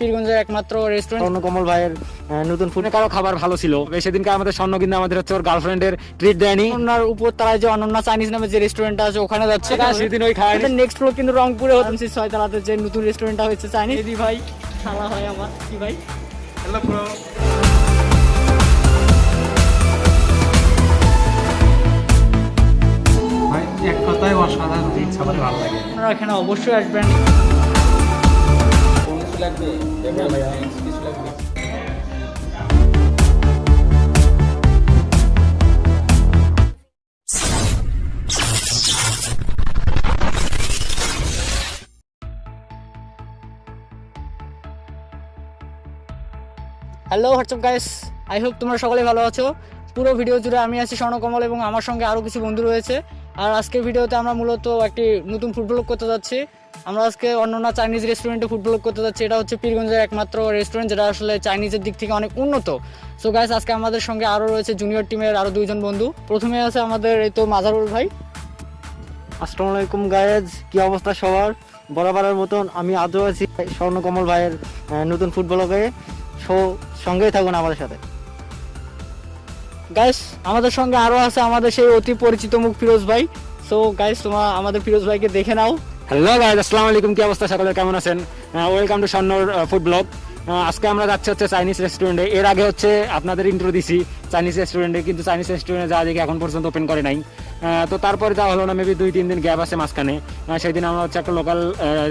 পীরগঞ্জের একমাত্র রেস্টুরেন্ট স্বর্ণকমল ভাইয়ের নতুন ফুড কারও খাবার ভালো ছিল। সেদিনকে আমাদের স্বর্ণ কিন্তু আমাদের হচ্ছে ওর গার্লফ্রেন্ডের ট্রিট দেয়নি। ওনার উপর তারায় যে অনন্যা চাইনিজ নামে যে রেস্টুরেন্টটা আছে ওখানে যাচ্ছে। সেদিন ওই খায়নি নেক্সট ফ্লোর কিন্তু রংপুরে হচ্ছে ছয়তলাতে যে নতুন রেস্টুরেন্টটা হচ্ছে চাইনিজ দিদি ভাই খালা হয় আমার। কি ভাই? হ্যালো ব্রো এক কথায় অসাধারণ। ইচ্ছা করে ভালো লাগে। আপনারা এখানে অবশ্যই আসবেন। Hello WhatsApp guys I hope তোমরা সকলে ভালো আছো। পুরো ভিডিও জুড়ে আমি আছি স্বর্ণকমল এবং আমার সঙ্গে আরও কিছু বন্ধু রয়েছে। আর আজকের ভিডিওতে আমরা মূলত একটি নতুন ফুটবল করতে যাচ্ছি। আমরা আজকে অন্যান্য চাইনিজ রেস্টুরেন্টে ফুটবল করতে যাচ্ছি। এটা হচ্ছে পীরগঞ্জের একমাত্র রেস্টুরেন্ট যেটা আসলে চাইনিজের দিক থেকে অনেক উন্নত। সো গাইস আজকে আমাদের সঙ্গে আরও রয়েছে জুনিয়র টিমের আরও দুইজন বন্ধু। প্রথমে আছে আমাদের এই তো মাজারুল ভাই। আসসালামু আলাইকুম গায়েজ কি অবস্থা সবার? বরাবরের মতন আমি আজও আছি স্বর্ণকমল ভাইয়ের নতুন ফুটবলকে। সো সঙ্গেই থাকুন আমাদের সাথে। গাইস আমাদের সঙ্গে আরও আছে আমাদের সেই অতি পরিচিত মুখ ফিরোজ ভাই। সো গাইস তোমার আমাদের ফিরোজ ভাইকে দেখে নাও। হ্যালো গাইজ আসসালামু আলাইকুম কি অবস্থা? সকলের কেমন আছেন? ওয়েলকাম টু স্বর্ণর ফুড ব্লগ আজকে আমরা যাচ্ছি হচ্ছে চাইনিজ রেস্টুরেন্টে এর আগে হচ্ছে আপনাদের ইন্ট্রো দিছি চাইনিজ রেস্টুরেন্টে কিন্তু চাইনিজ রেস্টুরেন্টে যাওয়া দেখে এখন পর্যন্ত ওপেন করে নাই। তো তারপরে যা হলো না মেবি দুই তিন দিন গ্যাপ আছে মাঝখানে। আহ, সেই দিন আমরা হচ্ছে একটা লোকাল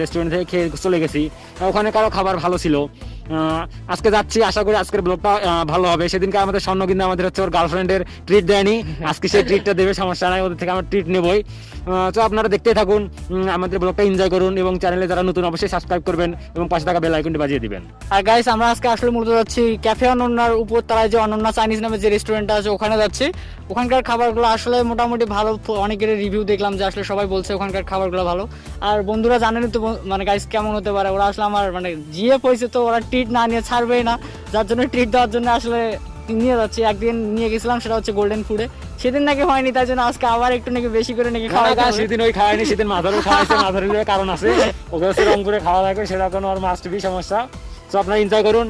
রেস্টুরেন্ট থেকে খেয়ে চলে গেছি। ওখানে কারও খাবার ভালো ছিল। আজকে যাচ্ছি, আশা করি আজকের ব্লগটা ভালো হবে। সেদিনকে আমাদের স্বর্ণ কিন্তু আমাদের হচ্ছে ওর গার্লফ্রেন্ডের ট্রিট দেয়নি। আজকে সেই ট্রিটটা দেবে, সমস্যা নাই, ওদের থেকে আমরা ট্রিট নেবই। তো আপনারা দেখতেই থাকুন আমাদের ব্লগটা এনজয় করুন এবং চ্যানেলে যারা নতুন অবশ্যই সাবস্ক্রাইব করবেন এবং পাশে থাকা বেল আইকনটি বাজিয়ে দিবেন। আর গাইস আমরা আজকে আসলে মূলত যাচ্ছি ক্যাফে অনন্যার উপর তারায় যে অনন্যা চাইনিজ নামে যে রেস্টুরেন্টটা আছে, ওখানে যাচ্ছি। ওখানকার খাবারগুলো আসলে মোটামুটি ভালো, অনেকের রিভিউ দেখলাম যে আসলে সবাই বলছে ওখানকার খাবারগুলো ভালো। আর বন্ধুরা জানেনই তো মানে গাইস কেমন হতে পারে? ওরা আসলে আমার মানে জিএফ হয়েছে তো ওরা ট্রিট না নিয়ে ছাড়বেই না। যার জন্য ট্রিট দেওয়ার জন্য আসলে নিয়ে যাচ্ছি। একদিন নিয়ে গেছিলাম সেটা হচ্ছে গোল্ডেন ফুডে সেদিন নাকি হয়নি তাই জন্য আজকে আবার একটু নাকি বেশি করে নাকি খাওয়া সেদিন ওই খাওয়ায়নি সেদিন মাথারও খাওয়াইছে মাথারের কারণ আছে। ওকে হচ্ছে রংপুরে খাওয়া লাগবে সেটা কোনো আর মাস্ট বি সমস্যা। তো আপনারা এনজয় করুন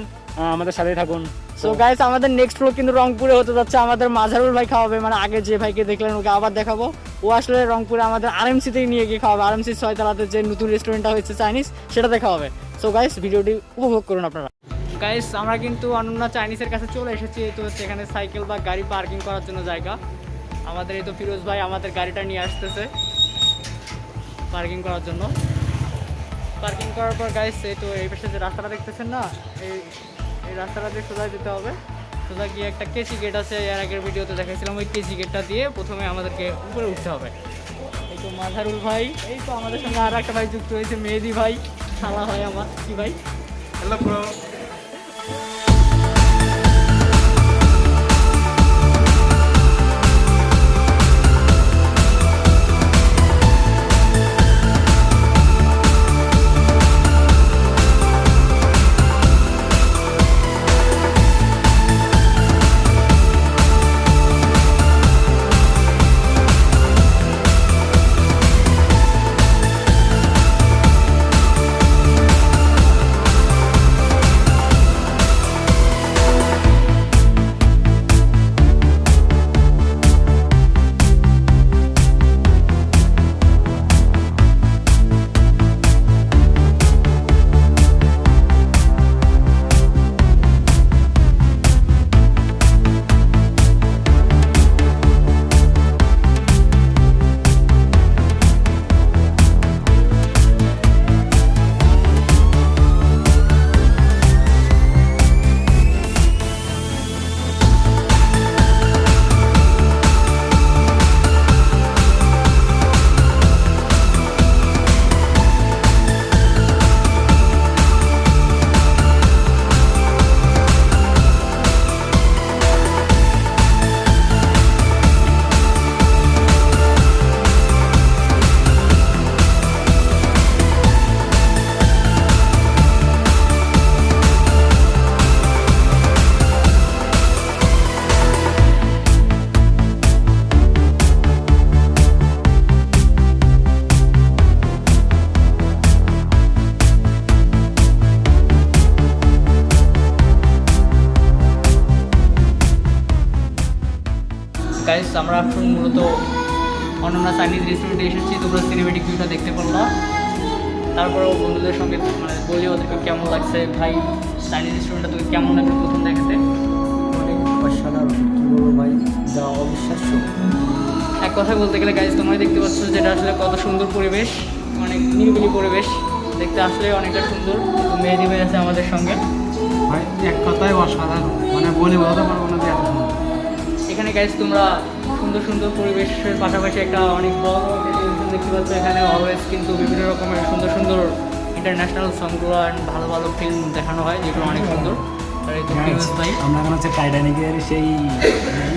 আমাদের সাথেই থাকুন। সো গাইস আমাদের নেক্সট ফ্লোর কিন্তু রংপুরে হতে যাচ্ছে। আমাদের মাঝারুল ভাই খাওয়াবে মানে আগে যে ভাইকে দেখলেন ওকে আবার দেখাবো। ও আসলে রংপুরে আমাদের আরএমসি থেকে নিয়ে গিয়ে খাওয়াবে। আরএমসি ছয়তলাতে যে নতুন রেস্টুরেন্টটা হচ্ছে চাইনিজ সেটাতে খাওয়াবে। সো গাইস ভিডিওটি উপভোগ করুন আপনারা। গাইস আমরা কিন্তু অনন্য চাইনিজের কাছে চলে এসেছি। তো এখানে সাইকেল বা গাড়ি পার্কিং করার জন্য জায়গা। আমাদের এই তো ফিরোজ ভাই আমাদের গাড়িটা নিয়ে আসতেছে পার্কিং করার জন্য। পার্কিং করার পর গাইস এই তো এই পাশে যে রাস্তাটা দেখতেছেন না, এই এই রাস্তাটা দিয়ে সোজা যেতে হবে। সোজা গিয়ে একটা কেসি গেট আছে। এর আগের ভিডিওতে দেখাইছিলাম, ওই কেসি গেটটা দিয়ে প্রথমে আমাদেরকে উপরে উঠতে হবে। এই তো মাঝারুল ভাই, এই তো আমাদের সঙ্গে আর একটা ভাই যুক্ত হয়েছে, মেহেদি ভাই। খালা হয় আমার কি ভাই? হ্যালো ব্রো অনন্যা চাইনিজ রেস্টুরেন্টে এসেছি তোমরা সিনেমেটিক ভিউটা দেখতে পারল। তারপরেও বন্ধুদের সঙ্গে মানে বলি ওদেরকে কেমন লাগছে? ভাই চাইনিজ রেস্টুরেন্টটা তোকে কেমন লাগল প্রথম দেখাতে? অনেক অসাধারণ। কী বলব ভাই? যা অবিশ্বাস্য। এক কথায় বলতে গেলে গাইজ তোমরা দেখতে পাচ্ছ যেটা আসলে কত সুন্দর পরিবেশ অনেক নিরিবিলি পরিবেশ। দেখতে আসলে অনেকটা সুন্দর। মেহেদি ভাই আছে আমাদের সঙ্গে। ভাই এক কথায় অসাধারণ। মানে বলে বোঝাতে পারব না যে এখানে গাইজ তোমরা সুন্দর সুন্দর পরিবেশের পাশাপাশি একটা অনেক বড় টেলিভিশন দেখতে পাচ্ছ এখানে অলওয়েজ কিন্তু বিভিন্ন রকমের সুন্দর সুন্দর ইন্টারন্যাশনাল সংগুলো অ্যান্ড ভালো ভালো ফিল্ম দেখানো হয় যেগুলো অনেক সুন্দর। তো আমরা এখন হচ্ছে টাইটানিকের সেই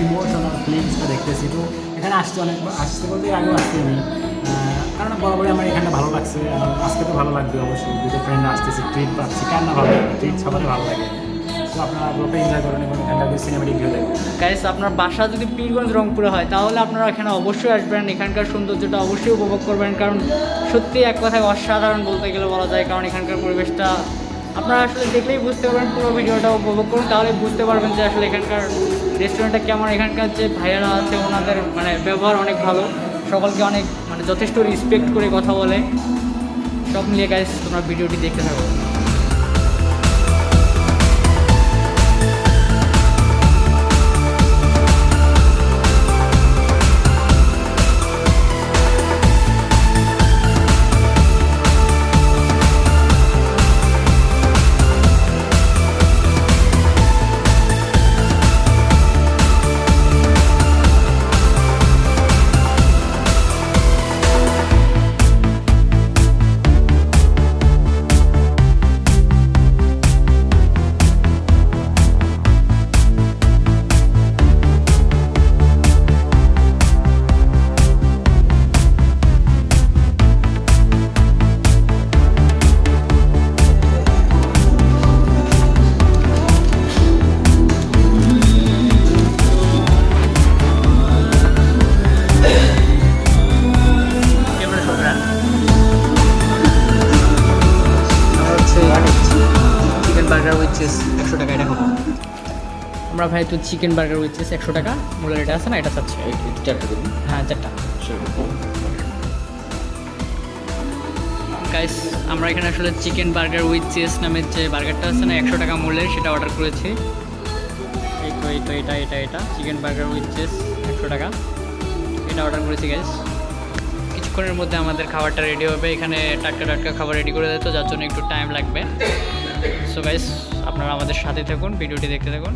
ইমোশনাল ফিলিংসটা দেখতেছি। তো এখানে আসতে অনেক আসতে বলতে আগেও আসতে আমি। কারণ বরাবরই আমার এখানে ভালো লাগছে। আজকে তো ভালো লাগবে অবশ্যই। দুটো ফ্রেন্ড আসতেছে ট্রিট পাচ্ছি। কার না ভালো লাগে? ট্রিট সবারই ভালো লাগে। গাইস আপনার বাসা যদি পীরগঞ্জ, রংপুরে হয়, তাহলে আপনারা এখানে অবশ্যই আসবেন। এখানকার সৌন্দর্যটা অবশ্যই উপভোগ করবেন, কারণ সত্যি এক কথায় অসাধারণ বলতে গেলে বলা যায়, কারণ এখানকার পরিবেশটা আপনারা আসলে দেখলেই বুঝতে পারবেন, পুরো ভিডিওটা উপভোগ করুন, তাহলে বুঝতে পারবেন যে আসলে এখানকার রেস্টুরেন্টটা কেমন, এখানকার যে ভাইয়ারা আছে, ওনাদের মানে ব্যবহার অনেক ভালো। সকলকে অনেক মানে যথেষ্ট রেসপেক্ট করে কথা বলে। সব মিলিয়ে গাইস তোমরা ভিডিওটি দেখতে থাকো। আমরা ভাই তো চিকেন বার্গার উইথ চিজ একশো টাকা। মূল্যের এটা আছে না? এটা চাচ্ছি হ্যাঁ চারটা। গাইস আমরা এখানে আসলে চিকেন বার্গার উইথ চিজ নামের যে বার্গারটা আছে না একশো টাকা মূল্যের সেটা অর্ডার করেছি। এই তো এই তো এটা এটা এটা। চিকেন বার্গার উইথ চিজ একশো টাকা। এটা অর্ডার করেছি গাইস কিছুক্ষণের মধ্যে আমাদের খাবারটা রেডি হবে। এখানে টাটকা টাটকা খাবার রেডি করে দিত যার জন্য একটু টাইম লাগবে। সো গাইস আপনারা আমাদের সাথে থাকুন ভিডিওটি দেখতে থাকুন।